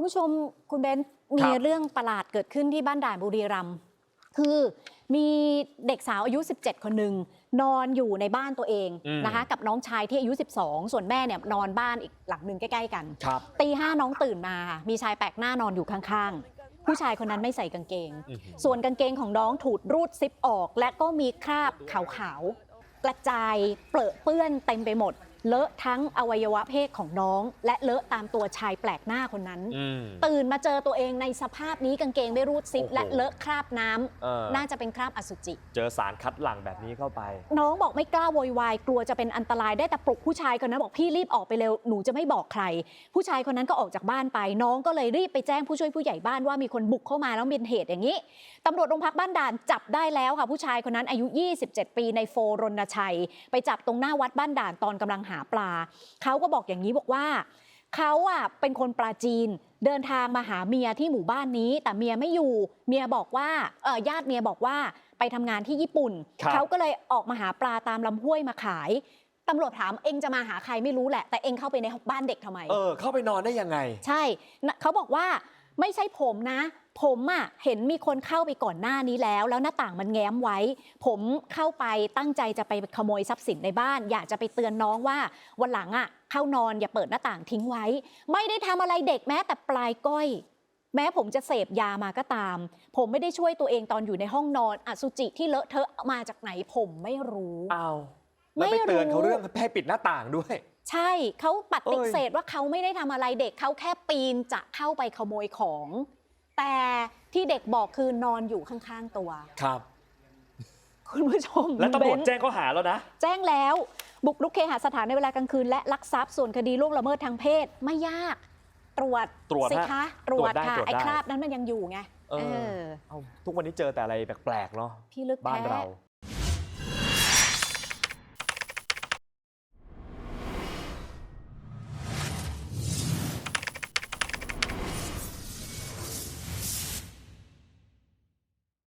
คุณผู้ชมคุณเบนซ์คมีรับเรื่องประหลาดเกิดขึ้นที่บ้านด่านบุรีรัมย์คือมีเด็กสาวอายุ 17 คนหนึ่งนอนอยู่ในบ้านตัวเองอืมนะคะกับน้องชายที่อายุ 12 ส่วนแม่เนี่ยนอนบ้านอีกหลังหนึ่งใกล้ ๆ กันครับตีห้าน้องตื่นมาค่ะมีชายแปลกหน้านอนอยู่ข้างๆ ผู้ชายคนนั้นไม่ใส่กางเกงอื้อหือส่วนกางเกงของน้องถูดรูดซิปออก และก็มีคราบขาวๆกระจายเปรอะเปื้อนเต็มไปหมด เลอะทั้งอวัยวะเพศของน้อง และเลอะตามตัวชายแปลกหน้าคนนั้น อืม ตื่นมาเจอตัวเองในสภาพนี้กางเกงไม่รูดซิป โอ้โห และเลอะคราบน้ำเออน่าจะเป็นคราบอสุจิ เจอสารคัดหลั่งแบบนี้เข้าไป น้องบอกไม่กล้าโวยวายกลัวจะเป็นอันตรายได้แต่ปลุกผู้ชายคนนั้นบอกพี่รีบออกไปเร็วหนูจะไม่บอกใคร ผู้ชายคนนั้นก็ออกจากบ้านไป น้องก็เลยรีบไปแจ้งผู้ช่วยผู้ใหญ่บ้านว่ามีคนบุกเข้ามาแล้วเป็นเหตุอย่างนี้ตำรวจโรงพักบ้านด่านจับได้แล้วค่ะผู้ชายคนนั้นอายุ 27 ปีในโฟรณชัย ไปจับตรงหน้าวัดบ้านด่านตอนกำลังหาปลา เขาก็บอกอย่างนี้บอกว่า เขาอะเป็นคนปราจีน เดินทางมาหาเมียที่หมู่บ้านนี้ แต่เมียไม่อยู่ เมียบอกว่าเออญาติเมียบอกว่าไปทำงานที่ญี่ปุ่น ครับ เขาก็เลยออกมาหาปลาตามลำห้วยมาขายตำรวจถามเองจะมาหาใครไม่รู้แหละ แต่เองเข้าไปในบ้านเด็กทำไม เออ เข้าไปนอนได้ยังไง ใช่นะเขาบอกว่าไม่ใช่ผมนะ ผมอะเห็นมีคนเข้าไปก่อนหน้านี้แล้ว แล้วหน้าต่างมันแง้มไว้ ผมเข้าไปตั้งใจจะไปขโมยทรัพย์สินในบ้าน อยากจะไปเตือนน้องว่าวันหลังอะเข้านอนอย่าเปิดหน้าต่างทิ้งไว้ ไม่ได้ทำอะไรเด็กแม้แต่ปลายก้อย แม้ผมจะเสพยามาก็ตาม ผมไม่ได้ช่วยตัวเองตอนอยู่ในห้องนอนอสุจิที่เลอะเทอะมาจากไหนผมไม่รู้อ้าวแล้วไปไม่รู้เตือนเขาเรื่องให้ปิดหน้าต่างด้วยใช่เขาปฏิเอ้ยเสธว่าเขาไม่ได้ทำอะไรเด็กเขาแค่ปีนจะเข้าไปขโมยของ แต่ที่เด็กบอกคือนอนอยู่ข้างๆตัว ครับ คุณผู้ชมและตำรวจเบนซ์แจ้งข้อหาแล้วนะ แจ้งแล้ว บุกรุกเคหสถานในเวลากลางคืน และลักทรัพย์ส่วนคดีล่วงละเมิดทางเพศไม่ยาก ตรวจตรวจสิฮะคะตรวจตรวจได้ค่ะ ตรวจได้ ไอ้คราบนั้นมันยังอยู่ไงเออเออเอ้าทุกวันนี้เจอแต่อะไรแปลกๆเนาะพี่ลึกบ้านแท้เรา